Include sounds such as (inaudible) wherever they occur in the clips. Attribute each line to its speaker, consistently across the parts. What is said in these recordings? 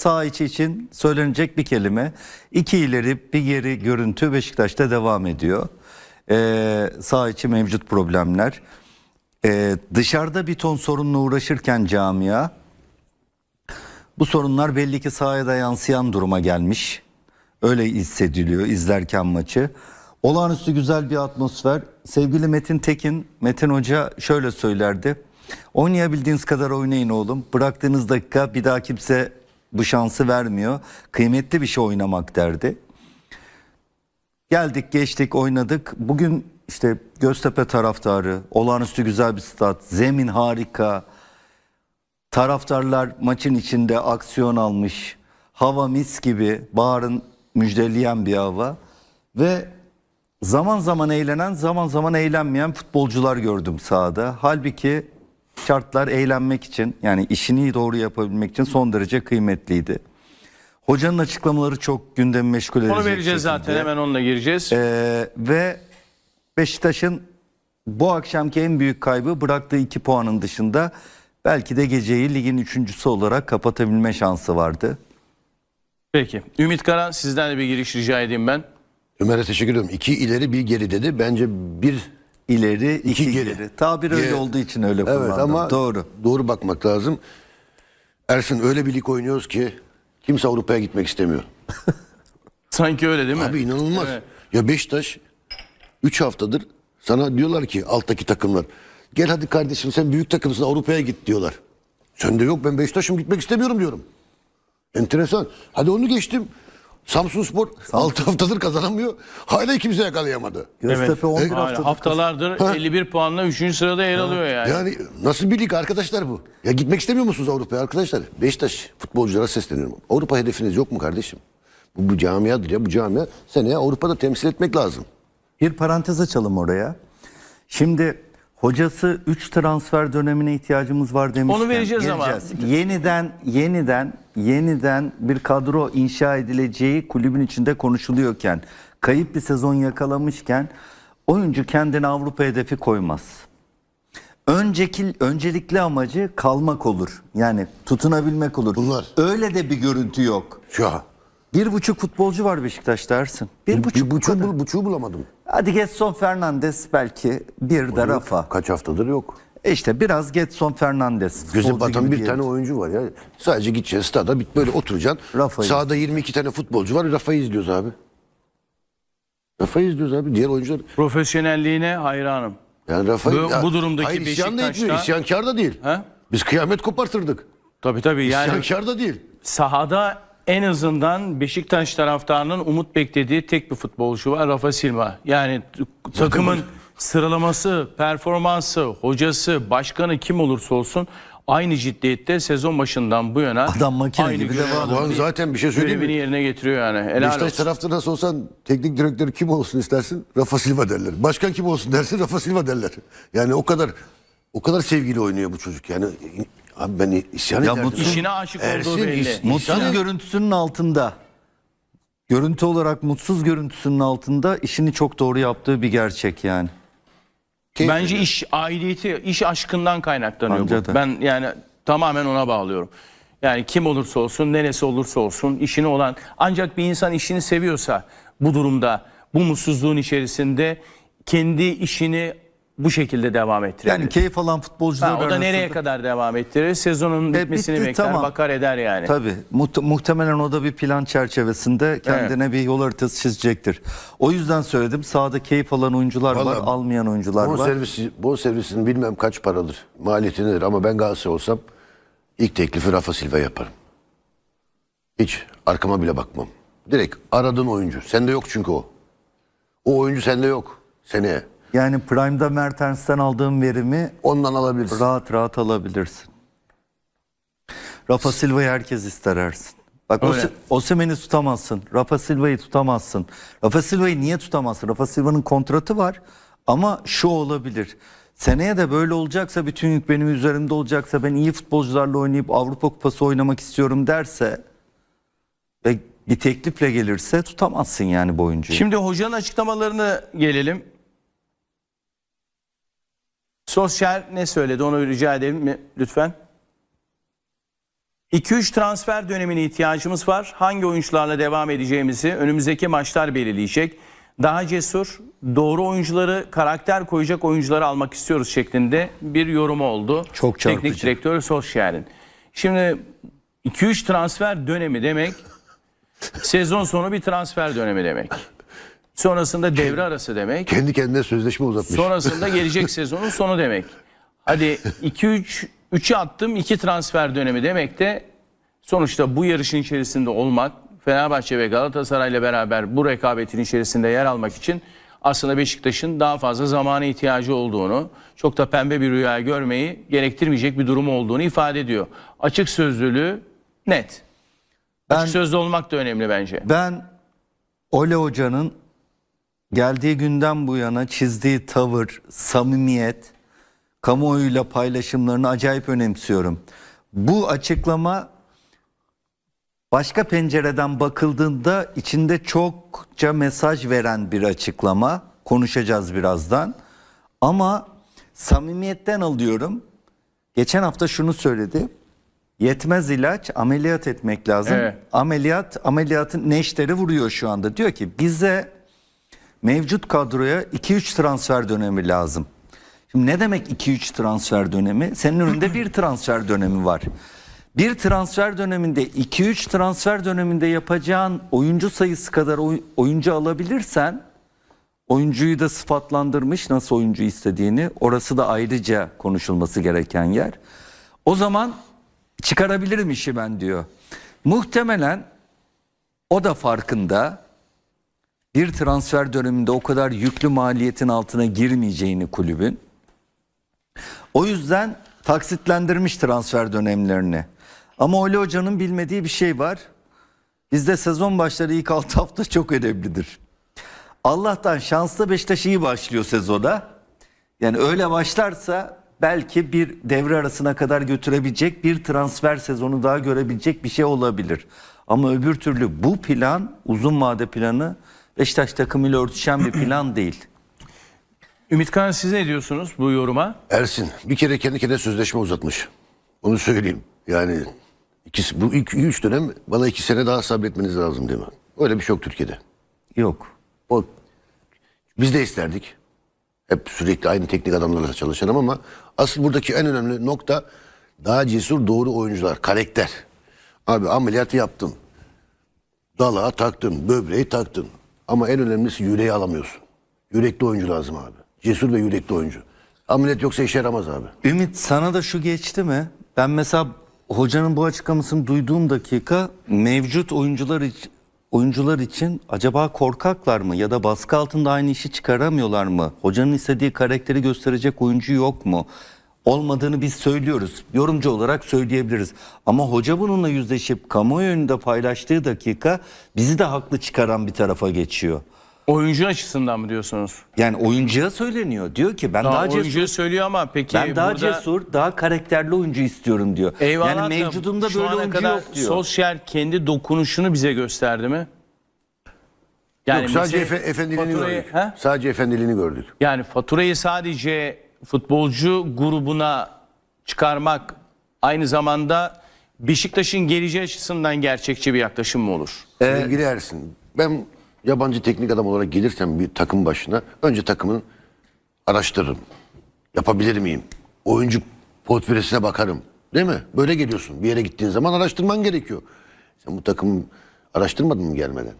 Speaker 1: sağ içi için söylenecek bir kelime. İki ileri bir geri görüntü Beşiktaş'ta devam ediyor. Ee, sağ içi mevcut problemler. Ee, dışarıda bir ton sorunla uğraşırken camia bu sorunlar belli ki sahaya da yansıyan duruma gelmiş. Öyle hissediliyor izlerken maçı. Olağanüstü güzel bir atmosfer. Sevgili Metin Tekin, Metin Hoca şöyle söylerdi. Oynayabildiğiniz kadar oynayın oğlum. Bıraktığınız dakika bir daha kimse bu şansı vermiyor. Kıymetli bir şey oynamak derdi. Geldik geçtik oynadık. Bugün işte Göztepe taraftarı, olağanüstü güzel bir stat, zemin harika. Taraftarlar maçın içinde aksiyon almış. Hava mis gibi, baharın müjdeleyen bir hava. Ve zaman zaman eğlenen, zaman zaman eğlenmeyen futbolcular gördüm sahada. Halbuki şartlar eğlenmek için, yani işini doğru yapabilmek için son derece kıymetliydi. Hocanın açıklamaları çok gündemi meşgul edecek
Speaker 2: Onu vereceğiz zaten
Speaker 1: şekilde.
Speaker 2: hemen onunla gireceğiz.
Speaker 1: Ee, ve Beşiktaş'ın bu akşamki en büyük kaybı bıraktığı iki puanın dışında belki de geceyi ligin üçüncüsü olarak kapatabilme şansı vardı.
Speaker 2: Peki. Ümit Karan sizden de bir giriş rica edeyim ben.
Speaker 3: Ömer'e teşekkür ediyorum. İki ileri bir geri dedi. Bence bir
Speaker 1: İleri iki,
Speaker 3: İki
Speaker 1: geri.
Speaker 3: geri.
Speaker 1: Tabir öyle olduğu için öyle
Speaker 3: evet
Speaker 1: kullandım.
Speaker 3: ama
Speaker 1: Doğru.
Speaker 3: doğru bakmak lazım. Ersin öyle bir lig oynuyoruz ki kimse Avrupa'ya gitmek istemiyor. (laughs)
Speaker 2: Sanki öyle değil mi?
Speaker 3: Abi inanılmaz.
Speaker 2: Evet.
Speaker 3: Ya Beşiktaş 3 haftadır sana diyorlar ki alttaki takımlar gel hadi kardeşim sen büyük takımsın Avrupa'ya git diyorlar. Sen de yok ben Beşiktaş'ım gitmek istemiyorum diyorum. Enteresan. Hadi onu geçtim. Samsun Spor 6 haftadır kazanamıyor. Hala kimse yakalayamadı.
Speaker 1: Göztepe 11
Speaker 2: Hala
Speaker 1: haftadır
Speaker 2: haftalardır
Speaker 3: Ha.
Speaker 2: 51 puanla 3. sırada yer alıyor yani.
Speaker 3: Yani nasıl bir lig arkadaşlar bu? Ya gitmek istemiyor musunuz Avrupa'ya arkadaşlar? Beşiktaş futbolculara sesleniyorum. Avrupa hedefiniz yok mu kardeşim? Bu, bu camiadır ya bu camia seneye Avrupa'da temsil etmek lazım.
Speaker 1: Bir parantez açalım oraya. Şimdi hocası 3 transfer dönemine ihtiyacımız var demişken.
Speaker 2: Onu vereceğiz ama.
Speaker 1: Yeniden yeniden yeniden bir kadro inşa edileceği kulübün içinde konuşuluyorken, kayıp bir sezon yakalamışken oyuncu kendine Avrupa hedefi koymaz. Önceki öncelikli amacı kalmak olur. Yani tutunabilmek olur.
Speaker 3: Bunlar.
Speaker 1: Öyle de bir görüntü yok.
Speaker 3: Ya.
Speaker 1: Bir buçuk futbolcu var Beşiktaş'ta Ersin. Bir buçuk.
Speaker 3: Bir buçuğu, bul, buçuğu bulamadım.
Speaker 1: Hadi Getson Fernandes belki bir de Rafa.
Speaker 3: Kaç haftadır yok.
Speaker 1: İşte biraz Getson Fernandes.
Speaker 3: Göze
Speaker 1: futbolcu
Speaker 3: batan
Speaker 1: gibi
Speaker 3: bir
Speaker 1: diyelim.
Speaker 3: tane oyuncu var ya. Sadece gideceksin stada bit böyle oturacaksın.
Speaker 1: Rafa'yı.
Speaker 3: Sağda 22 tane futbolcu var. Rafa'yı izliyoruz abi. Rafa'yı izliyoruz abi. Diğer oyuncular
Speaker 2: Profesyonelliğine hayranım.
Speaker 3: yani Rafa'yı
Speaker 2: Bu- bu durumdaki
Speaker 3: Hayır, isyan da etmiyor.
Speaker 2: Beşiktaş'ta-
Speaker 3: İsyankar da değil.
Speaker 2: Ha?
Speaker 3: Biz kıyamet kopartırdık.
Speaker 2: Tabii tabii yani
Speaker 3: İsyankar da değil.
Speaker 2: sahada en azından Beşiktaş taraftarının umut beklediği tek bir futbolcu var Rafa Silva. Yani takımın sıralaması, performansı, hocası, başkanı kim olursa olsun aynı ciddiyette sezon başından bu yana
Speaker 1: Adam makine
Speaker 2: aynı
Speaker 1: gibi devam
Speaker 3: Ulan zaten bir şey söyleyeyim mi?
Speaker 2: yerine getiriyor yani. Helal
Speaker 3: Beşiktaş
Speaker 2: olsun.
Speaker 3: taraftarı nasıl olsan teknik direktörü kim olsun istersin? Rafa Silva derler. Başkan kim olsun dersin? Rafa Silva derler. Yani o kadar o kadar sevgili oynuyor bu çocuk. Yani abi ben isyan
Speaker 1: Ya
Speaker 3: ederdim.
Speaker 2: İşine aşık olduğu
Speaker 3: Ersin,
Speaker 2: belli.
Speaker 3: is-
Speaker 1: Mutsuz
Speaker 3: İnsan-
Speaker 1: görüntüsünün altında. Görüntü olarak mutsuz görüntüsünün altında işini çok doğru yaptığı bir gerçek yani.
Speaker 3: Keyif
Speaker 2: Bence
Speaker 3: veriyor.
Speaker 2: iş aidiyeti, iş aşkından kaynaklanıyor
Speaker 1: Bence
Speaker 2: bu.
Speaker 1: de.
Speaker 2: Ben yani tamamen ona bağlıyorum. Yani kim olursa olsun, neresi olursa olsun işini olan ancak bir insan işini seviyorsa bu durumda bu mutsuzluğun içerisinde kendi işini bu şekilde devam ettirebilir.
Speaker 1: Yani keyif alan futbolcular
Speaker 2: Ha, o da
Speaker 1: arasında-
Speaker 2: nereye kadar devam ettirir? Sezonun
Speaker 1: E,
Speaker 2: bitmesini
Speaker 1: bitti,
Speaker 2: bekler,
Speaker 1: tamam.
Speaker 2: bakar eder yani.
Speaker 1: Tabii. Muht- muhtemelen o da bir plan çerçevesinde kendine bir yol haritası çizecektir. O yüzden söyledim. Sahada keyif alan oyuncular var,
Speaker 3: Vallahi
Speaker 1: almayan oyuncular
Speaker 3: Bon
Speaker 1: var.
Speaker 3: servisi, bon servisinin bilmem kaç paradır. Maliyeti nedir ama ben Galatasaray olsam ilk teklifi Rafa Silva yaparım. Hiç arkama bile bakmam. Direkt aradığın oyuncu. Sende yok çünkü o. O oyuncu sende yok. Seneye.
Speaker 1: Yani Prime'da Mertens'ten aldığım verimi
Speaker 3: Ondan alabilirsin.
Speaker 1: rahat rahat alabilirsin. Rafa Silva'yı herkes ister Ersin. Bak
Speaker 2: Öyle.
Speaker 1: Ose- Osimhen'i tutamazsın. Rafa Silva'yı tutamazsın. Rafa Silva'yı niye tutamazsın? Rafa Silva'nın kontratı var ama şu olabilir. Seneye de böyle olacaksa bütün yük benim üzerimde olacaksa ben iyi futbolcularla oynayıp Avrupa Kupası oynamak istiyorum derse ve bir teklifle gelirse tutamazsın yani bu oyuncuyu.
Speaker 2: Şimdi hocanın açıklamalarına gelelim. Sosyal ne söyledi onu rica edelim mi lütfen? 2-3 transfer dönemine ihtiyacımız var. Hangi oyuncularla devam edeceğimizi önümüzdeki maçlar belirleyecek. Daha cesur, doğru oyuncuları, karakter koyacak oyuncuları almak istiyoruz şeklinde bir yorumu oldu.
Speaker 1: Çok
Speaker 2: Teknik
Speaker 1: çarpıcı.
Speaker 2: direktör Solskjaer'in. Şimdi 2-3 transfer dönemi demek sezon sonu bir transfer dönemi demek. Sonrasında devre arası demek.
Speaker 3: Kendi kendine sözleşme uzatmış.
Speaker 2: Sonrasında gelecek (laughs) sezonun sonu demek. Hadi 2-3 3'ü attım 2 transfer dönemi demek de sonuçta bu yarışın içerisinde olmak Fenerbahçe ve Galatasaray'la beraber bu rekabetin içerisinde yer almak için aslında Beşiktaş'ın daha fazla zamana ihtiyacı olduğunu, çok da pembe bir rüya görmeyi gerektirmeyecek bir durum olduğunu ifade ediyor. Açık sözlülüğü net.
Speaker 1: Ben-
Speaker 2: Açık sözlü olmak da önemli bence.
Speaker 1: Ben Ole Hoca'nın geldiği günden bu yana çizdiği tavır, samimiyet, kamuoyuyla paylaşımlarını acayip önemsiyorum. Bu açıklama başka pencereden bakıldığında içinde çokça mesaj veren bir açıklama. Konuşacağız birazdan. Ama samimiyetten alıyorum. Geçen hafta şunu söyledi. Yetmez ilaç ameliyat etmek lazım.
Speaker 2: Evet.
Speaker 1: Ameliyat ameliyatın neşteri vuruyor şu anda. Diyor ki bize mevcut kadroya 2-3 transfer dönemi lazım. Şimdi ne demek 2-3 transfer dönemi? Senin önünde bir transfer dönemi var. Bir transfer döneminde 2-3 transfer döneminde yapacağın oyuncu sayısı kadar oy- oyuncu alabilirsen oyuncuyu da sıfatlandırmış nasıl oyuncu istediğini orası da ayrıca konuşulması gereken yer. O zaman çıkarabilirim işi ben diyor. Muhtemelen o da farkında bir transfer döneminde o kadar yüklü maliyetin altına girmeyeceğini kulübün. O yüzden taksitlendirmiş transfer dönemlerini. Ama Oli Hoca'nın bilmediği bir şey var. Bizde sezon başları ilk 6 hafta çok önemlidir. Allah'tan şanslı Beşiktaş iyi başlıyor sezona. Yani öyle başlarsa belki bir devre arasına kadar götürebilecek bir transfer sezonu daha görebilecek bir şey olabilir. Ama öbür türlü bu plan uzun vade planı Beşiktaş takımıyla örtüşen bir plan (clears throat) değil.
Speaker 2: Ümit Kan siz ne diyorsunuz bu yoruma?
Speaker 3: Ersin bir kere kendi kendine sözleşme uzatmış. Onu söyleyeyim. Yani ikisi, bu ilk üç dönem bana iki sene daha sabretmeniz lazım değil mi? Öyle bir şey yok Türkiye'de.
Speaker 1: Yok.
Speaker 3: O, biz de isterdik. Hep sürekli aynı teknik adamlarla çalışalım ama asıl buradaki en önemli nokta daha cesur doğru oyuncular, karakter. Abi ameliyatı yaptın. Dalağa taktın, böbreği taktın. Ama en önemlisi yüreği alamıyorsun. Yürekli oyuncu lazım abi. Cesur ve yürekli oyuncu. Ameliyat yoksa işe yaramaz abi.
Speaker 1: Ümit sana da şu geçti mi? Ben mesela hocanın bu açıklamasını duyduğum dakika mevcut oyuncular için oyuncular için acaba korkaklar mı ya da baskı altında aynı işi çıkaramıyorlar mı? Hocanın istediği karakteri gösterecek oyuncu yok mu? Olmadığını biz söylüyoruz. Yorumcu olarak söyleyebiliriz. Ama hoca bununla yüzleşip kamuoyu önünde paylaştığı dakika bizi de haklı çıkaran bir tarafa geçiyor.
Speaker 2: Oyuncu açısından mı diyorsunuz?
Speaker 1: Yani oyuncuya söyleniyor. Diyor ki ben
Speaker 2: Daha,
Speaker 1: daha, cesur
Speaker 2: oyuncuya söylüyor ama peki
Speaker 1: ben daha
Speaker 2: burada...
Speaker 1: cesur, daha karakterli oyuncu istiyorum diyor.
Speaker 2: Eyvallah
Speaker 1: yani
Speaker 2: da
Speaker 1: mevcudunda
Speaker 2: şu
Speaker 1: böyle oyuncu
Speaker 2: kadar
Speaker 1: yok diyor.
Speaker 2: Solskjaer kendi dokunuşunu bize gösterdi mi?
Speaker 3: Yok, sadece efe- efendiliğini
Speaker 2: faturayı-
Speaker 3: gördük.
Speaker 2: He?
Speaker 3: Sadece efendiliğini gördük.
Speaker 2: Yani faturayı sadece futbolcu grubuna çıkarmak aynı zamanda Beşiktaş'ın geleceği açısından gerçekçi bir yaklaşım mı olur?
Speaker 3: Sevgili Ersin, ben yabancı teknik adam olarak gelirsem bir takım başına önce takımın araştırırım. Yapabilir miyim? Oyuncu portföyüne bakarım. Değil mi? Böyle geliyorsun. Bir yere gittiğin zaman araştırman gerekiyor. Sen bu takımı araştırmadın mı gelmeden?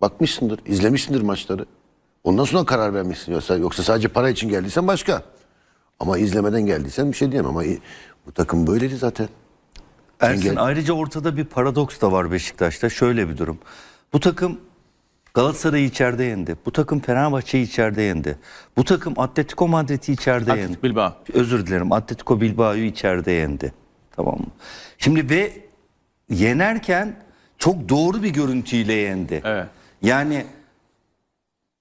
Speaker 3: Bakmışsındır, izlemişsindir maçları. Ondan sonra karar vermişsin. Yoksa, yoksa sadece para için geldiysen başka. Ama izlemeden geldiysen bir şey diyemem. Ama bu takım böyleydi zaten.
Speaker 1: Ersin
Speaker 3: Engel-
Speaker 1: ayrıca ortada bir paradoks da var Beşiktaş'ta. Şöyle bir durum. Bu takım Galatasaray'ı içeride yendi. Bu takım Fenerbahçe'yi içeride yendi. Bu takım Atletico Madrid'i içeride yendi.
Speaker 2: Atletico Bilbao.
Speaker 1: Özür dilerim. Atletico Bilbao'yu içeride yendi. Tamam mı? Şimdi ve yenerken çok doğru bir görüntüyle yendi.
Speaker 2: Evet.
Speaker 1: Yani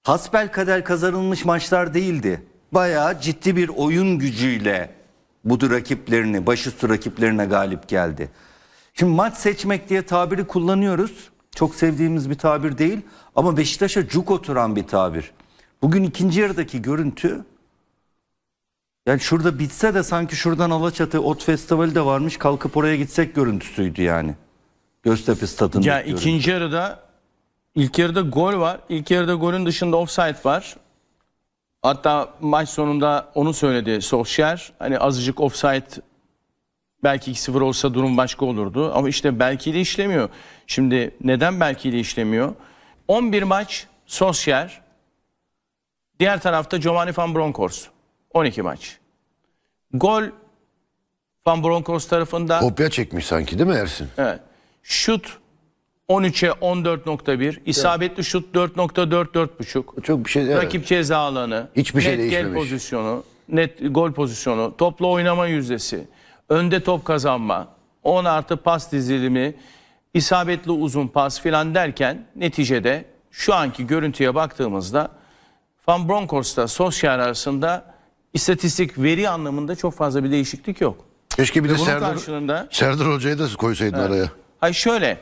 Speaker 1: hasbel kader kazanılmış maçlar değildi. Bayağı ciddi bir oyun gücüyle bu rakiplerini, başüstü rakiplerine galip geldi. Şimdi maç seçmek diye tabiri kullanıyoruz. Çok sevdiğimiz bir tabir değil ama Beşiktaş'a cuk oturan bir tabir. Bugün ikinci yarıdaki görüntü Yani şurada bitse de sanki şuradan Alaçatı Ot Festivali de varmış kalkıp oraya gitsek görüntüsüydü yani. Göztepe stadında.
Speaker 2: Ya ikinci yarıda ilk yarıda gol var. İlk yarıda golün dışında offside var. Hatta maç sonunda onu söyledi Solskjaer. Hani azıcık offside belki 2-0 olsa durum başka olurdu. Ama işte belki de işlemiyor. Şimdi neden belki de işlemiyor? 11 maç Solskjaer. Diğer tarafta Giovanni Van Bronckhorst. 12 maç. Gol Van Bronckhorst tarafında.
Speaker 3: Kopya çekmiş sanki değil mi Ersin?
Speaker 2: Evet. Şut 13'e 14.1, isabetli şut 4.4 4.5.
Speaker 3: Çok bir şey evet.
Speaker 2: Rakip ceza alanı,
Speaker 3: Hiçbir şey
Speaker 2: net gel
Speaker 3: değişmemiş.
Speaker 2: pozisyonu, net gol pozisyonu, topla oynama yüzdesi, önde top kazanma, 10 artı pas dizilimi, isabetli uzun pas filan derken neticede şu anki görüntüye baktığımızda Van Bronckhorst'ta Solskjaer arasında istatistik veri anlamında çok fazla bir değişiklik yok.
Speaker 3: Keşke bir de
Speaker 2: bunun
Speaker 3: Serdar,
Speaker 2: karşılığında-
Speaker 3: Serdar Hoca'yı da koysaydın araya.
Speaker 2: Hayır şöyle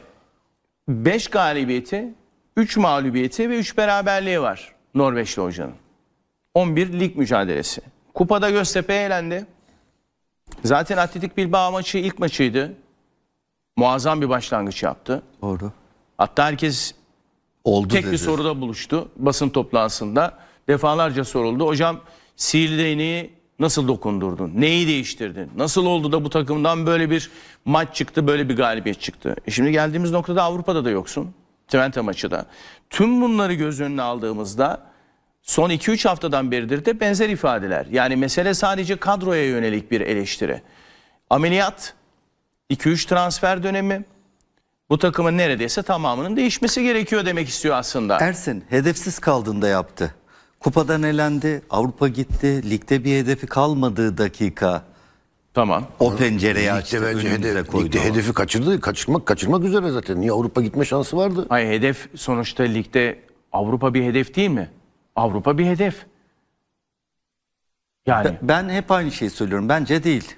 Speaker 2: 5 galibiyeti, 3 mağlubiyeti ve 3 beraberliği var Norveçli hocanın. 11 lig mücadelesi. Kupada Göztepe eğlendi. Zaten Atletik Bilbao maçı ilk maçıydı. Muazzam bir başlangıç yaptı.
Speaker 1: Doğru.
Speaker 2: Hatta herkes
Speaker 1: Oldu
Speaker 2: tek
Speaker 1: dedi.
Speaker 2: bir soruda buluştu basın toplantısında. Defalarca soruldu. Hocam sihirli değneği nasıl dokundurdun? Neyi değiştirdin? Nasıl oldu da bu takımdan böyle bir maç çıktı, böyle bir galibiyet çıktı? E şimdi geldiğimiz noktada Avrupa'da da yoksun. Twente maçı da. Tüm bunları göz önüne aldığımızda son 2-3 haftadan beridir de benzer ifadeler. Yani mesele sadece kadroya yönelik bir eleştiri. Ameliyat, 2-3 transfer dönemi, bu takımın neredeyse tamamının değişmesi gerekiyor demek istiyor aslında.
Speaker 1: Ersin hedefsiz kaldığında yaptı. Kupadan elendi, Avrupa gitti, ligde bir hedefi kalmadığı dakika
Speaker 2: Tamam.
Speaker 1: o pencereyi açtı,
Speaker 3: bence
Speaker 1: önümüze
Speaker 3: hedef,
Speaker 1: koydu.
Speaker 3: ligde hedefi kaçırdı. Kaçırmak kaçırmak üzere zaten. Niye Avrupa gitme şansı vardı?
Speaker 2: Hayır hedef sonuçta ligde Avrupa bir hedef değil mi? Avrupa bir hedef. Yani
Speaker 1: Ben hep aynı şeyi söylüyorum. Bence değil.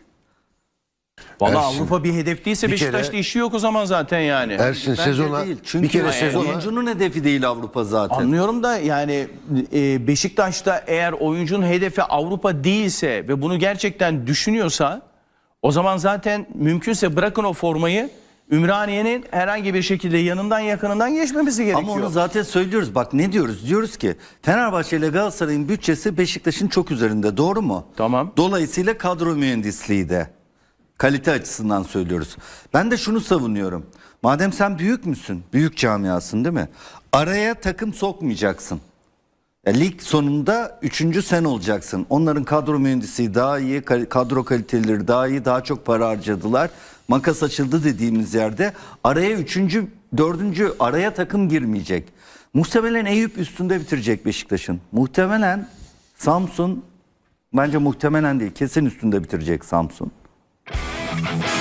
Speaker 2: Valla
Speaker 3: Ersin,
Speaker 2: Avrupa bir hedef değilse
Speaker 3: bir
Speaker 2: Beşiktaş'ta
Speaker 3: kere-
Speaker 2: işi yok o zaman zaten yani.
Speaker 3: Ersin
Speaker 1: Bence
Speaker 3: sezona
Speaker 1: değil. Çünkü
Speaker 3: bir kere
Speaker 2: Hayır,
Speaker 3: sezona
Speaker 1: oyuncunun hedefi değil Avrupa zaten.
Speaker 2: Anlıyorum da yani e, Beşiktaş'ta eğer oyuncunun hedefi Avrupa değilse ve bunu gerçekten düşünüyorsa o zaman zaten mümkünse bırakın o formayı Ümraniye'nin herhangi bir şekilde yanından yakınından geçmemesi gerekiyor.
Speaker 1: Ama onu zaten söylüyoruz. Bak ne diyoruz? Diyoruz ki Fenerbahçe ile Galatasaray'ın bütçesi Beşiktaş'ın çok üzerinde. Doğru mu?
Speaker 2: Tamam.
Speaker 1: Dolayısıyla kadro mühendisliği de. Kalite açısından söylüyoruz. Ben de şunu savunuyorum. Madem sen büyük müsün? Büyük camiasın değil mi? Araya takım sokmayacaksın. Ya lig sonunda üçüncü sen olacaksın. Onların kadro mühendisi daha iyi, kadro kaliteleri daha iyi, daha çok para harcadılar. Makas açıldı dediğimiz yerde araya üçüncü, dördüncü araya takım girmeyecek. Muhtemelen Eyüp üstünde bitirecek Beşiktaş'ın. Muhtemelen Samsun, bence muhtemelen değil kesin üstünde bitirecek Samsun. Thank you.